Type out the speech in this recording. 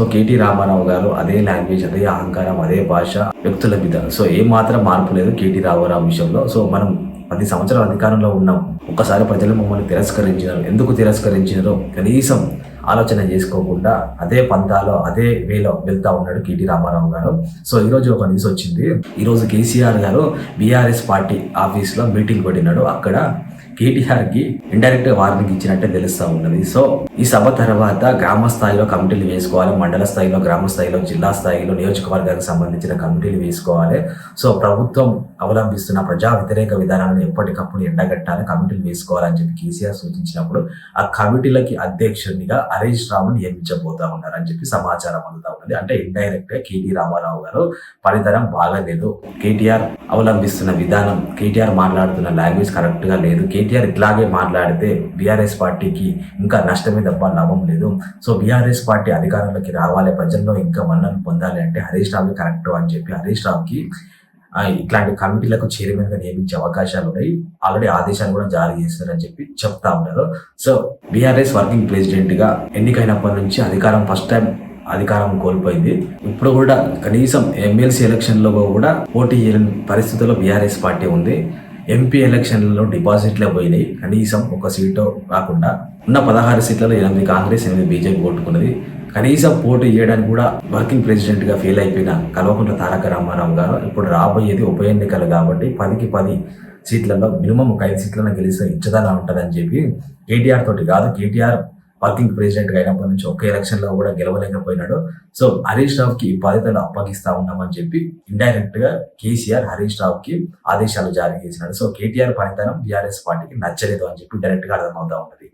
So KT Ramarao గారు అదే language అదే అహంకారం అదే భాష వ్యక్తుల మీద. సో ఏ మాత్రం మార్పు లేదు కేటీ రామారావు విషయంలో. సో మనం పది సంవత్సరాల అధికారంలో ఉన్నాం. ఒక్కసారి ప్రజలు మమ్మల్ని తిరస్కరించినారు. ఎందుకు తిరస్కరించినారో కనీసం ఆలోచన చేసుకోకుండా అదే పంతాలో అదే వేలో వెళ్తా ఉన్నాడు కేటీ రామారావు గారు. సో ఈరోజు ఒక న్యూస్ వచ్చింది. ఈరోజు కేసీఆర్ గారు బీఆర్ఎస్ పార్టీ ఆఫీస్లో మీటింగ్ పెట్టినాడు. అక్కడ కేటీఆర్కి ఇండైరెక్ట్ వార్నింగ్ ఇచ్చినట్టే తెలుస్తా ఉన్నది. సో ఈ సభ తర్వాత గ్రామ స్థాయిలో కమిటీలు వేసుకోవాలి మండల స్థాయిలో గ్రామ స్థాయిలో జిల్లా స్థాయిలో నియోజకవర్గానికి సంబంధించిన కమిటీలు వేసుకోవాలి. సో ప్రభుత్వం అవలంబిస్తున్న ప్రజా వ్యతిరేక విధానాలను ఎప్పటికప్పుడు ఎండగట్టాలి కమిటీలు వేసుకోవాలని చెప్పి కేసీఆర్ సూచించినప్పుడు ఆ కమిటీలకి అధ్యక్షునిగా హరీష్ రావును నియమించబోతా ఉన్నారు అని చెప్పి సమాచారం అందుతా ఉన్నది. అంటే ఇండైరెక్ట్గా కేటీ రామారావు గారు పనితరం బాగాలేదు. కేటీఆర్ అవలంబిస్తున్న విధానం కేటీఆర్ మాట్లాడుతున్న లాంగ్వేజ్ కరెక్ట్గా లేదు. కేటీఆర్ ఇట్లాగే మాట్లాడితే బీఆర్ఎస్ పార్టీకి ఇంకా నష్టమే తప్ప లాభం లేదు. సో బీఆర్ఎస్ పార్టీ అధికారంలోకి రావాలి ప్రజల్లో ఇంకా మన్నలు పొందాలి అంటే హరీష్ రావు కరెక్ట్ అని చెప్పి హరీష్ రావుకి ఇట్లాంటి కమిటీలకు చైర్మన్గా నియమించే అవకాశాలు ఉన్నాయి. ఆల్రెడీ ఆదేశాలు కూడా జారీ చేస్తారని చెప్పి చెప్తా ఉన్నారు. సో బీఆర్ఎస్ వర్కింగ్ ప్రెసిడెంట్గా ఎన్నికైనప్పటి నుంచి అధికారం ఫస్ట్ టైం అధికారం కోల్పోయింది. ఇప్పుడు కూడా కనీసం ఎమ్మెల్సీ ఎలక్షన్లో కూడా పోటీ చేయని పరిస్థితుల్లో బీఆర్ఎస్ పార్టీ ఉంది. ఎంపీ ఎలక్షన్లలో డిపాజిట్లే పోయినాయి. కనీసం ఒక సీటు కాకుండా ఉన్న పదహారు సీట్లలో ఎనిమిది కాంగ్రెస్ ఎనిమిది బీజేపీ కొట్టుకున్నది కనీసం పోటీ చేయడానికి కూడా వర్కింగ్ ప్రెసిడెంట్గా ఫీల్ ఫెయిల్ అయిపోయిన కల్వకుంట్ల తారక రామారావు గారు ఇప్పుడు రాబోయేది ఉప ఎన్నికలు కాబట్టి పదికి పది సీట్లలో మినిమం ఒక ఐదు సీట్లను గెలిస్తే ఇచ్చదనం ఉంటుందని చెప్పి కేటీఆర్ తోటి కాదు కేటీఆర్ వర్కింగ్ ప్రెసిడెంట్ అయినప్పటి నుంచి ఒక్క ఎలక్షన్లో కూడా గెలవలేకపోయినాడు. సో హరీష్ రావు కి బాధ్యతలు అప్పగిస్తా ఉన్నామని చెప్పి ఇండైరెక్ట్గా కేసీఆర్ హరీష్ రావు కి ఆదేశాలు జారీ చేసినాడు. సో కేటీఆర్ పనితనం బీఆర్ఎస్ పార్టీకి నచ్చలేదు అని చెప్పి డైరెక్ట్గా అర్థమవుతా ఉన్నది.